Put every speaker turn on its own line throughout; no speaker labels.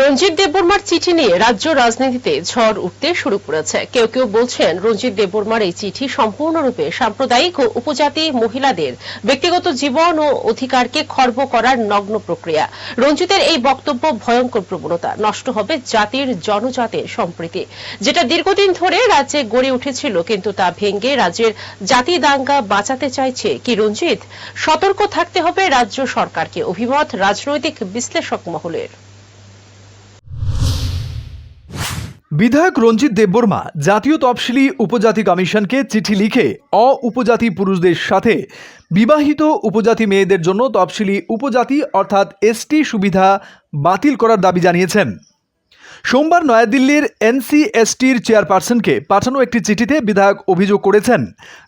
রঞ্জিত দেববর্মার চিঠি নিয়ে রাজ্য রাজনীতিতে ঝড় উঠতে শুরু করেছে। কেউ কেউ বলছেন রঞ্জিত দেববর্মার এই চিঠি সম্পূর্ণরূপে সাম্প্রদায়িক ও উপজাতি মহিলাদের ব্যক্তিগত জীবন ও অধিকারকে খর্ব করার নগ্ন প্রক্রিয়া। রঞ্জিতের এই বক্তব্য ভয়ঙ্কর প্রবণতা। নষ্ট হবে জাতির জনজাতির সম্প্রীতি। যেটা দীর্ঘদিন ধরে রাজ্যে গড়ে উঠেছিল, কিন্তু তা ভেঙে রাজ্যের জাতি দাঙ্গা বাঁচাতে চাইছে কি রঞ্জিত? সতর্ক থাকতে হবে রাজ্য সরকারকে। অভিমত রাজনৈতিক বিশ্লেষক মহলের।
বিধায়ক রঞ্জিত দেববর্মা জাতীয় তফসিলি উপজাতি কমিশনকে চিঠি লিখে অ উপজাতি পুরুষদের সাথে বিবাহিত উপজাতি মেয়েদের জন্য তফসিলি উপজাতি অর্থাৎ এসটি সুবিধা বাতিল করার দাবি জানিয়েছেন। সোমবার নয়াদিল্লির এনসিএসটির চেয়ারপারসনকে পাঠানো একটি চিঠিতে বিধায়ক অভিযোগ করেছেন,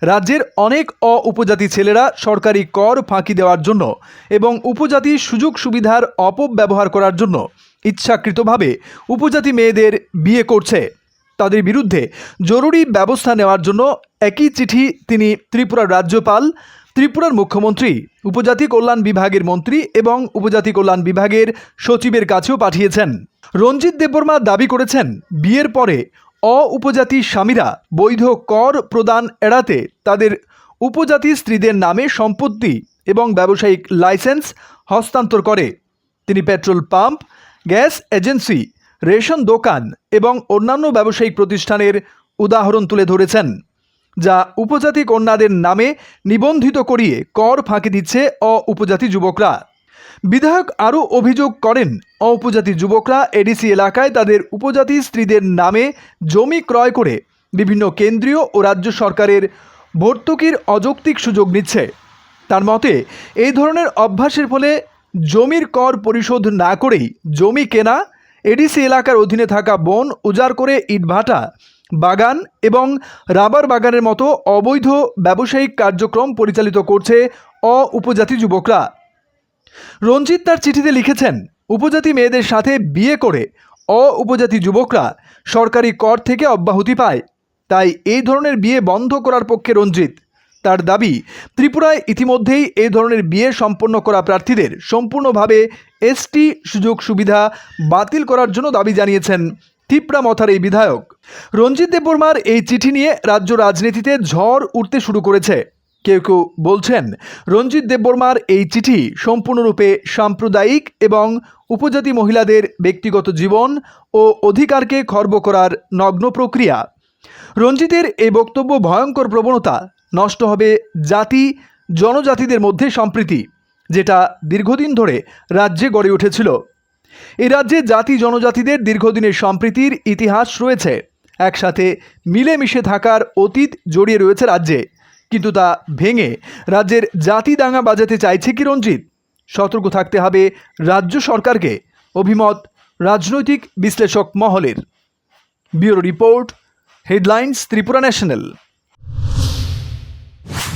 রাজ্যের অনেক অ উপজাতি ছেলেরা সরকারি কর ফাঁকি দেওয়ার জন্য এবং উপজাতি সুযোগ সুবিধার অপব্যবহার করার জন্য ইচ্ছাকৃতভাবে উপজাতি মেয়েদের বিয়ে করছে। তাদের বিরুদ্ধে জরুরি ব্যবস্থা নেওয়ার জন্য একই চিঠি তিনি ত্রিপুরার রাজ্যপাল, ত্রিপুরার মুখ্যমন্ত্রী, উপজাতি কল্যাণ বিভাগের মন্ত্রী এবং উপজাতি কল্যাণ বিভাগের সচিবের কাছেও পাঠিয়েছেন। রঞ্জিত দেববর্মা দাবি করেছেন, বিয়ের পরে অ উপজাতি স্বামীরা বৈধ কর প্রদান এড়াতে তাদের উপজাতি স্ত্রীদের নামে সম্পত্তি এবং ব্যবসায়িক লাইসেন্স হস্তান্তর করে। তিনি petrol pump gas agency, ration দোকান এবং অন্যান্য ব্যবসায়িক প্রতিষ্ঠানের উদাহরণ তুলে ধরেছেন, যা উপজাতি কন্যাদের নামে নিবন্ধিত করিয়ে কর ফাঁকি দিচ্ছে অ উপজাতি যুবকরা। বিধায়ক আরও অভিযোগ করেন অ উপজাতি যুবকরা এডিসি এলাকায় তাদের উপজাতি স্ত্রীদের নামে জমি ক্রয় করে বিভিন্ন কেন্দ্রীয় ও রাজ্য সরকারের ভর্তুকির অযৌক্তিক সুযোগ নিচ্ছে। তার মতে, এই ধরনের অভ্যাসের ফলে জমির কর পরিশোধ না করেই জমি কেনা, এডিসি এলাকার অধীনে থাকা বন উজাড় করে ইটভাটা বাগান এবং রাবার বাগানের মতো অবৈধ ব্যবসায়িক কার্যক্রম পরিচালিত করছে অ উপজাতি যুবকরা। রঞ্জিত তার চিঠিতে লিখেছেন, উপজাতি মেয়েদের সাথে বিয়ে করে অ উপজাতি যুবকরা সরকারি কর থেকে অব্যাহতি পায়। তাই এই ধরনের বিয়ে বন্ধ করার পক্ষে রঞ্জিত। তার দাবি, ত্রিপুরায় ইতিমধ্যেই এই ধরনের বিয়ে সম্পন্ন করা প্রার্থীদের সম্পূর্ণভাবে এসটি সুযোগ সুবিধা বাতিল করার জন্য দাবি জানিয়েছেন তিপ্রা মথার এই বিধায়ক। রঞ্জিত দেববর্মার এই চিঠি নিয়ে রাজ্য রাজনীতিতে ঝড় উঠতে শুরু করেছে। কেউ কেউ বলছেন, রঞ্জিত দেববর্মার এই চিঠি সম্পূর্ণরূপে সাম্প্রদায়িক এবং উপজাতি মহিলাদের ব্যক্তিগত জীবন ও অধিকারকে খর্ব করার নগ্ন প্রক্রিয়া। রঞ্জিতের এই বক্তব্য ভয়ঙ্কর প্রবণতা নষ্ট হবে জাতি, জনজাতিদের মধ্যে সম্প্রীতি, যেটা দীর্ঘদিন ধরে রাজ্যে গড়ে উঠেছিল। এই রাজ্যে জাতি, জনজাতিদের দীর্ঘদিনের সম্প্রীতির ইতিহাস রয়েছে। একসাথে মিলেমিশে থাকার অতীত জড়িয়ে রয়েছে রাজ্যে। কিন্তু তা ভেঙে রাজ্যের জাতি দাঙ্গা বাজাতে চাইছে কি রঞ্জিত? সতর্ক থাকতে হবে রাজ্য সরকারকে, অভিমত রাজনৈতিক বিশ্লেষক মহলের। Bureau report, headlines, Tripura national.